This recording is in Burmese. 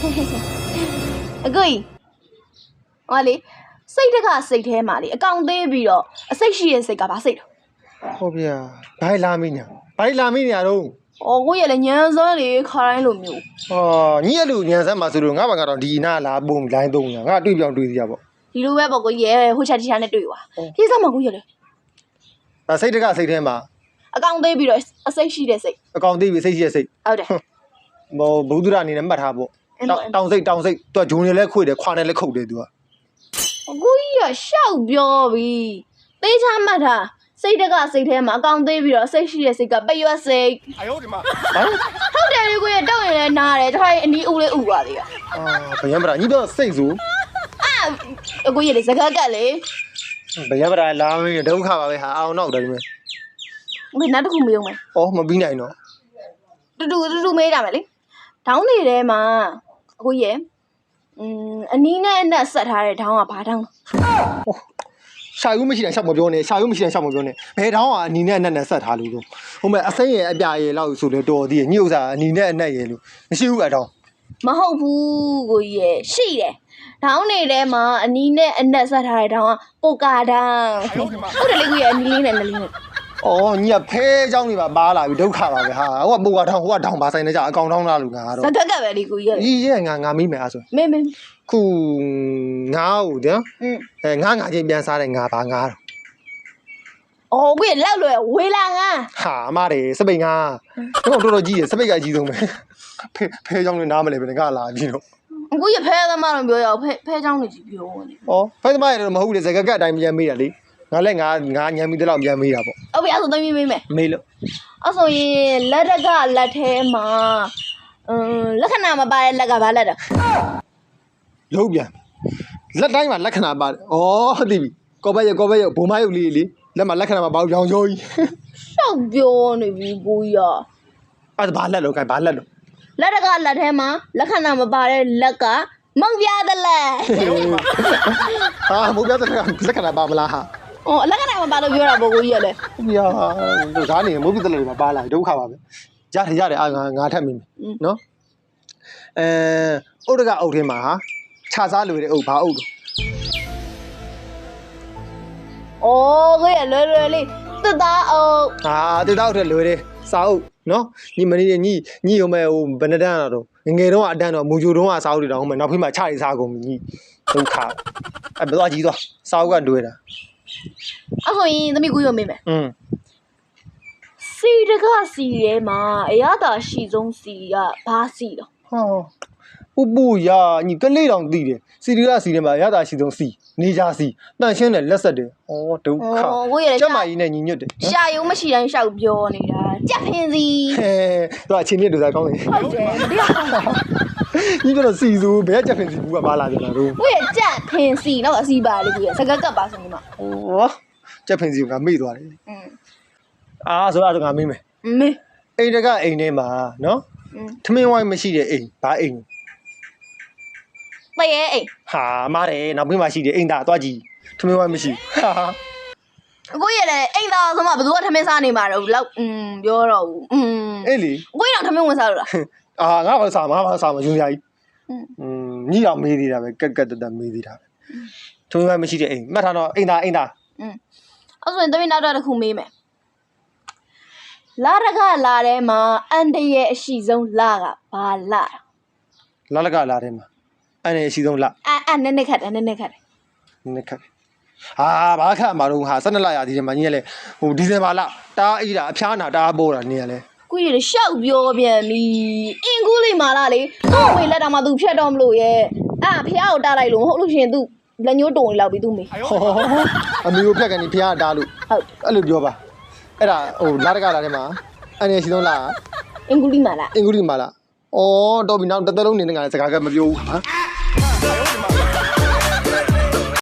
အကိုကြီးဟောလေစိတ်တကစိတ်ထဲမှာလေအကောင်သေးပြီးတော့အစိတ်ရှိရဲ့စိတ်ကဘာစိတ်တော့ဟုတ်ဗျာဘိုင်လာမင်းညာဘိုင်လာမင်းညာတော့အော်ကိုကြီးကလည်းညံစွမ်းလေခါတိုင်းလိုမျိုးဟောညီအဲ့လိုညံစမ်းမှာဆိုလို့ငါဘာကတော့ဒီနာလာပုံလိုင်းသုံးညာငါတွေ့ပြောင်းတွေ့စီရပေါ့ဒီလိုပဲပေါ့ကိုကြီးရဲ့ဟိုချက်တီချာနဲ့တွေ့သွားပြေးစမ်းမှာကိုကြီးလေဒါစိတ်တကစိတ်ထဲမှာအကောင်သေးပြီးတော့အစိတ်ရှိတဲ့စိတ်အကောင်သေးပြီစိတ်ရှိတဲ့စိတ်ဟုတ်တယ်ဘောဘုဒ္ဓရာအနေနဲ့မှတ်ထားပေါ့အဲ့ တောလိုင်တောင်စိတ်တောင်စိတ်သူကဂျုံနေလဲခွေတယ်ခွာနေလဲခုတ်တယ်သူကကိုကြီးကရှောက်ပြောပြီးသေးချာမှတ်ထားစိတ်တကစိတ်ထဲမှာအကောင်သေးပြီးတော့အစိတ်ရှိတဲ့စိတ်ကပရွက်စိတ်ဟမ်ဟုတ်တယ်လေကိုကြီးတောက်ရင်လည်းနားတယ်တခါရင်အနီးဦးလေးဥပါသေးတာအာဘယံပရာညီတော့စိတ်ဆိုအကိုကြီးလေစကားကတ်လေဘယံပရာလာမင်းဒုက္ခပါပဲဟာအောင်တော့တယ်ဒီမဲ့ဘယ်နောက်တစ်ခုမေးအောင်မယ်ဩမပြီးနိုင်တော့တူတူတူတူမေးကြမယ်လေဒေါင်းနေထဲမှာ အကိုကြီးရယ်อืมအနီးနဲ့အနက်ဆက်ထားတဲ့ဒေါင်းကဘာဒေါင်းလဲရှာယူမရှိတဲ့ရှောက်မပြောနဲ့ရှာယူမရှိတဲ့ရှောက်မပြောနဲ့ဘယ်တောင်းကအနီနဲ့အနက်နဲ့ဆက်ထားလို့တော့ဟုတ်မဲ့အစိမ်းရဲ့အပြာရဲ့လောက်ဆိုလေတော်သေးရဲ့ညဥ်ဥစားအနီနဲ့အနက်ရဲ့လို့မရှိဘူးအတောင်းမဟုတ်ဘူးကိုကြီးရယ်ရှိတယ်ဒေါင်းနေထဲမှာအနီးနဲ့အနက်ဆက်ထားတဲ့ဒေါင်းကပိုကာဒေါင်းဟုတ်တယ်လေကိုကြီးရယ်အနီးလေးနဲ့နလေးနဲ့ ဩညီကဖဲเจ้าနေပါပါလာပြီဒုက္ခပါပဲဟာဟိုကပူကထောင်းဟိုကတောင်းပါဆိုင်နေကြအကောင်တောင်းလာလို့ငါ စ တော့ ကားကတ်ပဲဒီကိုကြီးရယ် ကြီးရဲ့ငါငါမိမယ်အဲ့ဆို မေးမေး ခုငါ့ကိုတဲ့ อืม အဲငါငါချင်းပြန်စားတဲ့ငါပါငါတော့ အော်ကိုကြီးလောက်လွယ်ဝေးလာငါ ဟာအမတယ်စပိတ်ငါတော့တော်တော်ကြီးရစပိတ်ကအကြီးဆုံးပဲဖဲဖဲเจ้าနေနားမလဲပဲငါလာပြီတော့ ကိုကြီးဖဲသမားတော့ပြောရအောင်ဖဲဖဲချောင်းနေကြီးပြောနေ ဩဖဲသမားရတော့မဟုတ်လေစကကတ်အတိုင်းပြန်မေးတာလေ ငါလည်းငါငါညံမိတဲ့လောက်ပြန်မေးတာပေါ့ဟုတ်ပြီအဲ့ဆိုသမီးမေးမယ်မေးလို့အဲ့ဆိုရင်လက်တကလက်ထဲမှာအမ်လက္ခဏာမပါတဲ့လက်ကဘာလက်တော့လုံးပြန်လက်တိုင်းမှာလက္ခဏာပါတယ်။ဩသိပြီ။ကောဘက်ရကောဘက်ရဘုံမရုပ်လေးလေလက်မှာလက္ခဏာမှာပေါ့ရောင်ရိုးကြီးရှောက်ပြောနေပြီကိုကြီးရ။အဲ့ဒါဘာလက်လို့ကဲဘာလက်လို့လက်တကလက်ထဲမှာလက္ခဏာမပါတဲ့လက်ကမောင်ပြတဲ့လက်ဟာမဟုတ်ပြတဲ့လက္ခဏာပါမလားဟာ အော်လက္ခဏာမပါလို့ပြောတာပေါ့ကိုကြီးရလေ။ဟုတ်ပြာဒါနေမဟုတ်ပြတဲ့လည်းပါလာဒုက္ခပါပဲ။ရတယ်ရတယ်အာငါငါထက်မိမယ်နော်။အဲဥဒကအုပ်ထဲမှာဟာခြာစားလွယ်တဲ့အုပ်ဘာအုပ်လို့အော်ကိုကြီးရလွယ်လွယ်လေးသစ်သားအုပ်ဟာတေတောက်ထဲလွယ်တယ်စာအုပ်နော်ညီမလေးညီညီဟိုမဲ့ဟိုဘယ်နှတန်းတော့ငငယ်တော့အတန်းတော့မူဂျိုတော့စာအုပ်တွေတော့ဟိုမဲ့နောက်ဖေးမှာခြာရီစားကုန်ပြီညီဒုက္ခအဲ့ဘယ်တော့ကြီးသွားစာအုပ်ကလွယ်တာ အဲ့ဆိုရင်သမီးကိုရမေးမယ်อืมစီတကစီထဲမှာအရသာရှိဆုံးစီကဘာစီတော့ဟောပူပူရာညီကလေးတောင်သိတယ်စီရီကစီထဲမှာရတာရှိဆုံးစီနေကြစီတန်ရှင်းတယ်လက်ဆက်တယ်ဩဒုက္ခအော်ကိုကြီးရကျမကြီးနဲ့ညီညွတ်တယ်နော်ရှာယုံမရှိတိုင်းရှောက်ပြောနေတာကြက်ဖင်စီဟဲသူကအချင်းမြတ်တူစားကောင်းတယ်ဟုတ်တယ်တရား ညီကတော့စီစုဘယ်ကချက်ဖင်စီဘူးကပါလာပြန်လာတော့ ကိုယ့်ရဲ့ကြက်ဖင်စီတော့အစီပါလေကိုယ့်ရဲ့စကက်ကပ်ပါဆိုနေမှာ ဩချက်ဖင်စီကမေ့သွားတယ် อืม အာဆိုတော့ငါမေးမယ် မေး အိမ်တကအိမ်ထဲမှာနော် อืม ထမင်းဝိုင်းမရှိတဲ့အိမ်ဘာအိမ် တရေအိမ် ဟာမားတယ်နောက်ဘေးမှာရှိတယ်အိမ်သားသွားကြည့်ထမင်းဝိုင်းမရှိဟာ ကိုယ့်ရဲ့လည်းအိမ်သားဆိုမှဘယ်သူကထမင်းစားနေမှာတော့လောက်อืมပြောတော့ဘူးอืม ม အေးလေ ကိုယ့်ရဲ့တော့ထမင်းဝင်စားလို့လား အာငါဘာစားမှာဘာစားမှာယူရကြီး อืม อืมညီတော်မေးသေးတာပဲကက်ကက်တက်တက်မေးသေးတာပဲထမင်းဝိုင်းမရှိတဲ့အိမ်မှတ်ထားတော့အိမ်သားအိမ်သား อืมအဲ့ဆိုရင်သမီးနောက်တော့တစ်ခုမေးမယ်လာရကလာထဲမှာအန်တရဲ့အရှိဆုံးလာကဘာလာ လာလကလာတယ်မှာအဲ့ဒါအရှိဆုံးလာ အန်အန်နည်းနည်းခတ်တယ်နည်းနည်းခတ်တယ် နည်းနည်းခက်ဟာဘာခက်မှာတော့ဟာ12လရသေးတယ်မှာညီကလေဟိုဒီဇင်ဘာလတားအေးတာအဖျားနာတားပေါ်တာနေရလဲ ကိုကြီးရရှောက်ပြောပြန်ပြီအင်ကူးလေးမာလာလေသူ့အမေလက်တော်မှာသူဖြတ်တော့မလို့ရဲ့အာဖះကိုတားလိုက်လို့မဟုတ်လို့ရှရင်သူလက်ညှိုးတုံလောက်ပြီးသူမေဟောအမေကိုဖြတ်ကန်နေဖျားတားလို့ဟုတ်အဲ့လိုပြောပါအဲ့ဒါဟိုလာတကလာထဲမှာအဲ့ဒါအရှိဆုံးလာအင်ကူးလေးမာလာအင်္ဂုလိမာလာအော်တော်ပြီနောက်တစ်သက်လုံးနေနေကလည်းစကားကမပြောဘူးဟာ